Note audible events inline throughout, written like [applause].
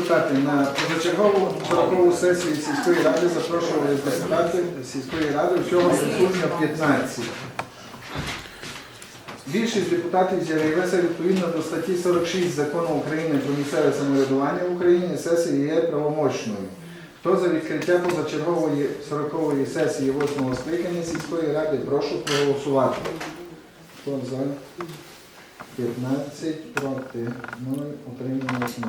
депутати, на позачергову 40 сесію сільської ради запрошували депутати сільської ради, всього присутньо 15. Більшість депутатів з'явилася відповідно до статті 46 закону України про місцеве самоврядування в Україні. Сесія є правомочною. Хто за відкриття позачергової 40-ї сесії 8 скликання сільської ради, прошу проголосувати. Хто за? 15 проти 0, утрималось 0.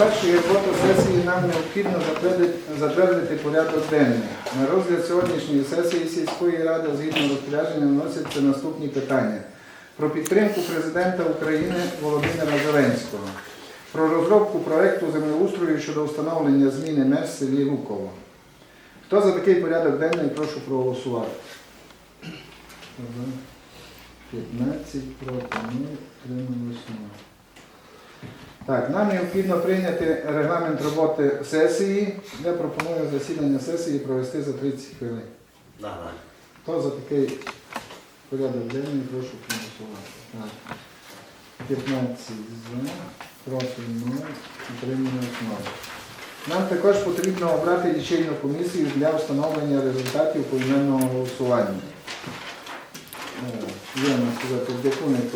Подальшої роботи сесії нам необхідно затвердити, порядок денний. На розгляд сьогоднішньої сесії сільської ради згідно розпорядження вносяться наступні питання. Про підтримку президента України Володимира Зеленського. Про розробку проекту землеустрою щодо встановлення зміни меж в селі Луково. Хто за такий порядок денний, прошу проголосувати. 15 проти 0, утрималось 0. Так, нам необхідно прийняти регламент роботи сесії. Я пропоную засідання сесії провести за 30 хвилин. Давай. Хто за такий порядок денний, прошу проголосувати. Так. 15 за, проти 0, утрималось 0. Нам також потрібно обрати лічильну комісію для встановлення результатів поіменного голосування. Е, Є, можна сказати, Дякуник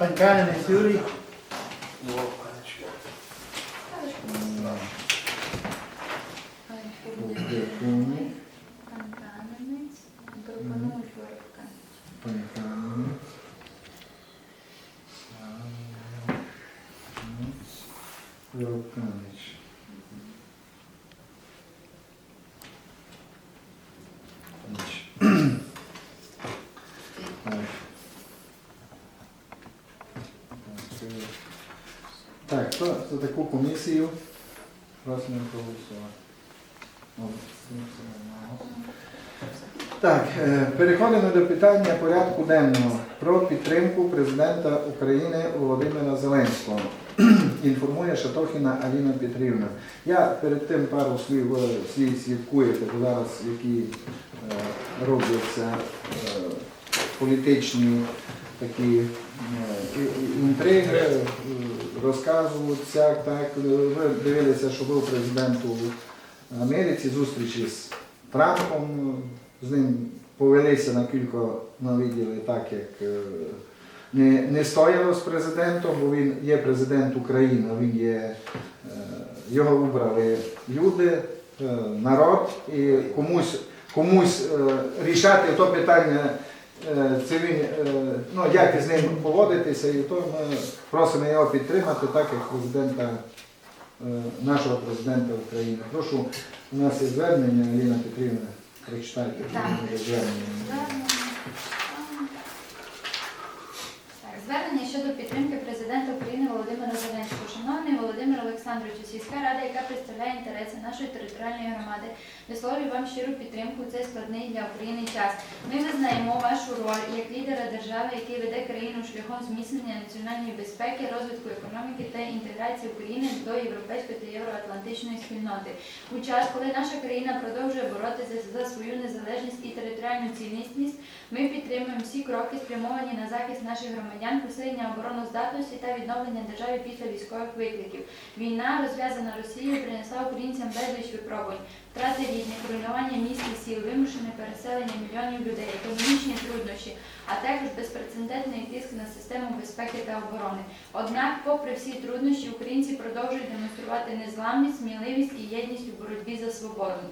Олександр Олександрович. Паньканець Юрій. Дякуник. Так, хто за таку комісію? Просимо проголосувати. Так, е, переходимо до питання порядку денного про підтримку президента України Володимира Зеленського. [clears throat] Інформує Шатохіна Аліна Петрівна. Я перед тим пару слів е, слів слідкуєте, зараз які е, робляться е, політичні такі е, інтриги, е, розказують всяк, так. Ви дивилися, що був президент у Америці, зустрічі з Трампом. З ним повелися на кілька навіділи так, як е, не, не стояло з президентом, бо він є президент України, він є, його вибрали люди, народ, і комусь, комусь рішати то питання, Е, цими, е, ну, як із ним поводитися, і то ми просимо його підтримати, так як президента, е, нашого президента України. Прошу, у нас є звернення, Аліна Петрівна, прочитайте звернення. Звернення щодо підтримки президента України Володимира Зеленського. Шановний Володимир Олександрович, сільська рада, яка представляє інтереси нашої територіальної громади, висловлює вам щиру підтримку у цей складний для України час. Ми визнаємо вашу роль як лідера держави, який веде країну шляхом зміцнення національної безпеки, розвитку економіки інтеграції України до європейської та євроатлантичної спільноти. У час, коли наша країна продовжує боротися за свою незалежність і територіальну цілісність, ми підтримуємо всі кроки, спрямовані на захист наших громадян, посилення обороноздатності та відновлення держави після військових викликів. Війна, розв'язана Росією, принесла українцям безліч випробувань, втрати рідних, руйнування міст і сіл, вимушене переселення мільйонів людей, економічні труднощі, а також безпрецедентний тиск на систему безпеки та оборони. Однак, попри всі труднощі, українці продовжують демонструвати незламність, сміливість і єдність у боротьбі за свободу.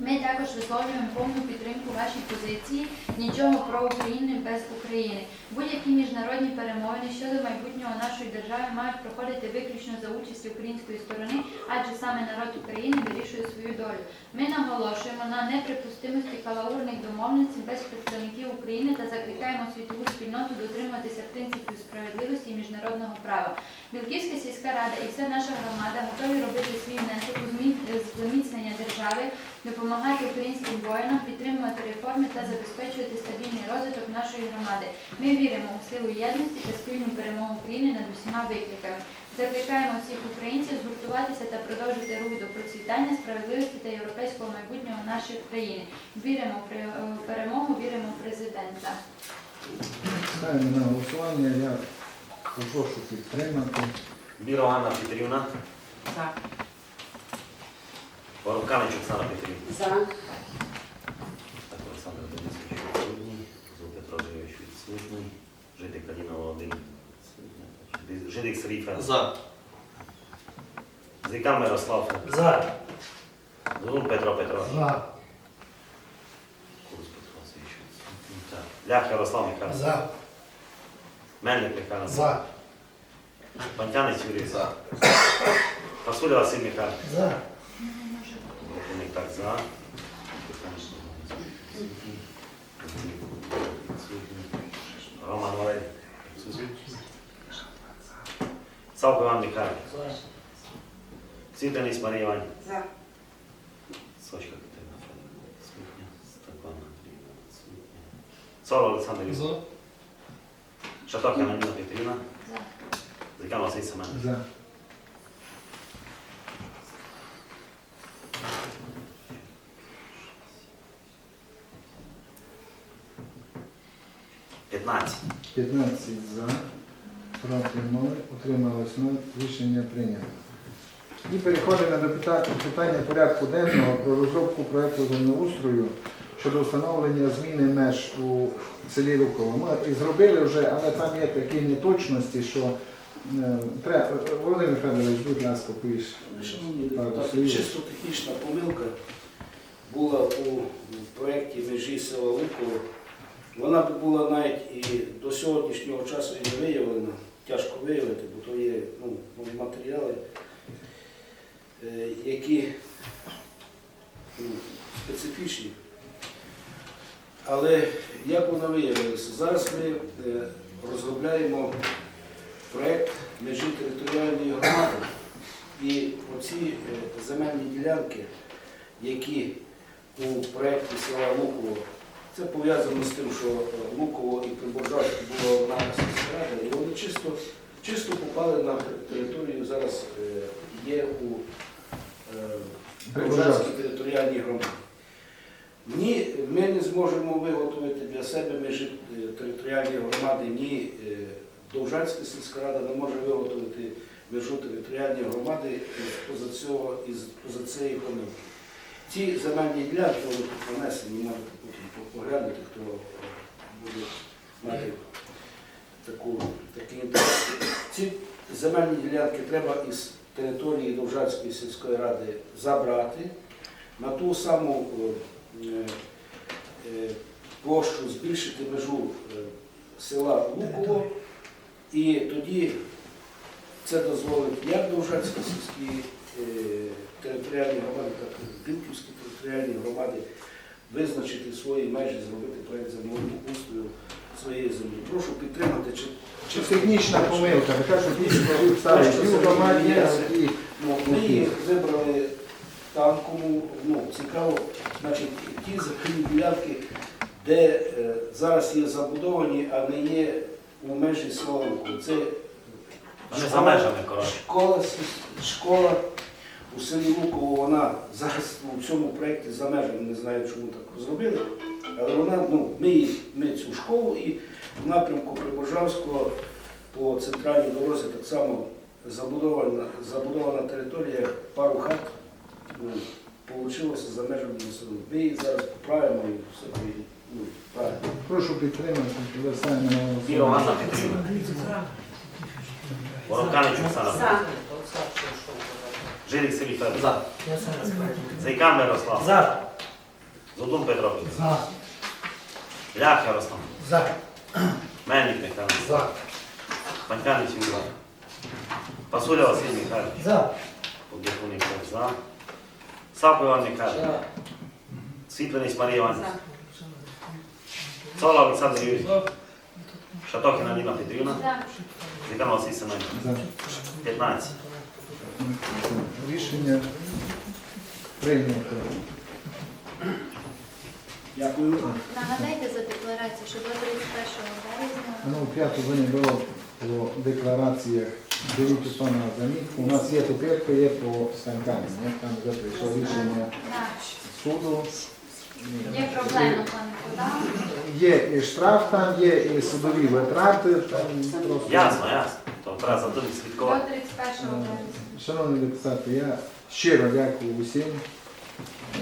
Ми також висловлюємо повну підтримку вашій позиції нічого про Україну без України. Будь-які міжнародні перемовини щодо майбутнього нашої держави мають проходити виключно за участі української сторони, адже саме народ України вирішує свою долю. Ми наголошуємо на неприпустимості калаурних домовленостей без представників України та закликаємо світову спільноту дотримуватися принципів справедливості і міжнародного права. Білківська сільська рада і вся наша громада готові робити свій внесок у змі- зміцнення держави, допомагати українським воїнам, підтримувати реформи та забезпечувати стабільний розвиток нашої громади. Ми віримо у силу єдності та спільну перемогу України над усіма викликами. Закликаємо всіх українців згуртуватися та продовжити рух до процвітання, справедливості та європейського майбутнього нашої країни. Віримо в перемогу, віримо в президента. Ставимо на голосування. Я прошу підтримати. Біро Анна Петрівна. За. Воробканич Оксана Петрівна. За. Так, Олександр Денисович відсутній. Зуб Петро Григорович відсутній. Жидик Аліна Володимир. Жидик Сергій Федорович. За. Зикан Мирослав. За. Зуб Петро Петрович. За. Курс Петро Васильович відсутній. Так. Лях Ярослав Михайлович. За. Мельник Михайло. За. Пантянець Юрій. За. Пасуля Василь Михайлович. За. Так за. Роман Валерій. Савко Іван Михайлович. Світленість Марія Іванівна. За. Сочка Катерина. Відсутня. Степан Андріївна. Відсутня. Цоро Олександр. За. Шаток Янина Петрівна. За. Зикан Василь Семенович. За. П'ятнадцять. 15 за. Проти 0. Утрималось 0. Рішення прийнято. І переходимо до питання порядку денного про розробку проекту землеустрою щодо встановлення зміни меж у селі Луково. Ми і зробили вже, але там є такі неточності, що е, треба. Володимир Федорович, будь ласка. Шановні депутати, чисто технічна помилка була у проєкті межі села Луково. Вона була навіть і до сьогоднішнього часу і не виявлена, тяжко виявити, бо то є ну, ну, матеріали, е, які ну, специфічні. Але як вона виявилася? Зараз ми е, розробляємо проєкт межі територіальної громади. І оці е, земельні ділянки, які у проєкті села Луково, це пов'язано з тим, що е, Луково і Приборжавське було одна сільська і вони чисто, чисто попали на територію, зараз е, є у е, Приборжавській територіальній громаді. Ні, ми не зможемо виготовити для себе межі е, територіальної громади, ні е, Довжанська сільська рада не може виготовити межу територіальної громади із поза цього із поза цієї помилки. Ці земельні ділянки тут нанесені, можете потім поглянути, хто буде мати таку, такий інтерес. Ці земельні ділянки треба із території Довжанської сільської ради забрати на ту саму е, е, площу збільшити межу е, села Луково, і тоді це дозволить як Довжанській сільській е, територіальній громаді, так і Білківській територіальній громаді визначити свої межі, зробити проєкт землеустрою своєї землі. Прошу підтримати чи- Чи технічна помилка, така, що Ну, Ми їх вибрали там, кому ну, цікаво, значить, ті земельні ділянки, де е, зараз є забудовані, а не є у межі Солонку. Це Вони за межами, коротше. школа, школа у селі Луково, вона зараз у цьому проєкті за межами, не знаю, чому так зробили, але вона, ну, ми, ми цю школу і в напрямку Прибожавського по центральній дорозі так само забудована, забудована територія, пару хат ну, получилося за межами населення. Ми її зараз поправимо і все буде ну, правильно. Прошу підтримати, висаємо на Біро голосування. Ганна Воронканич Оксана. За. Жидик Сергій Федорович. За. Зайкан Мирослав. За. Зодун Петрович. За. Лях Ярослав. За. Мельник Михайло. За. Паньканич Ігор. Пасуля Василь Михайлович. За. Подякуник за. Савко Іван Михайлович. Світленість Марія Іванівна. Цола Олександр Юрійович. Шатохіна Ніна Петрівна. За. Зайкан Василь Семенович. За. 15. Рішення прийнято. Дякую. Нагадайте за декларацію, що до 31 березня. Ну, п'яту ви не було по деклараціях. Беріть у на замітку. У нас є тепер, є по станкам. Там вже прийшло рішення суду. Є проблема, пане подав. Є і штраф там, є і судові витрати. Там просто... Ясно, ясно. То треба за тим До слідкувати. 31 березня. Шановні депутати, я щиро дякую усім. Е,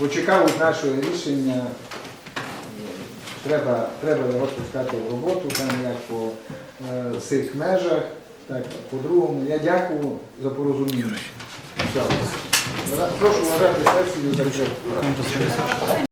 Бо чекають нашого рішення. Треба, треба його пускати в роботу, там як по е, межах, так по-другому. Я дякую за порозуміння. Все. Прошу вважати сесію закритою.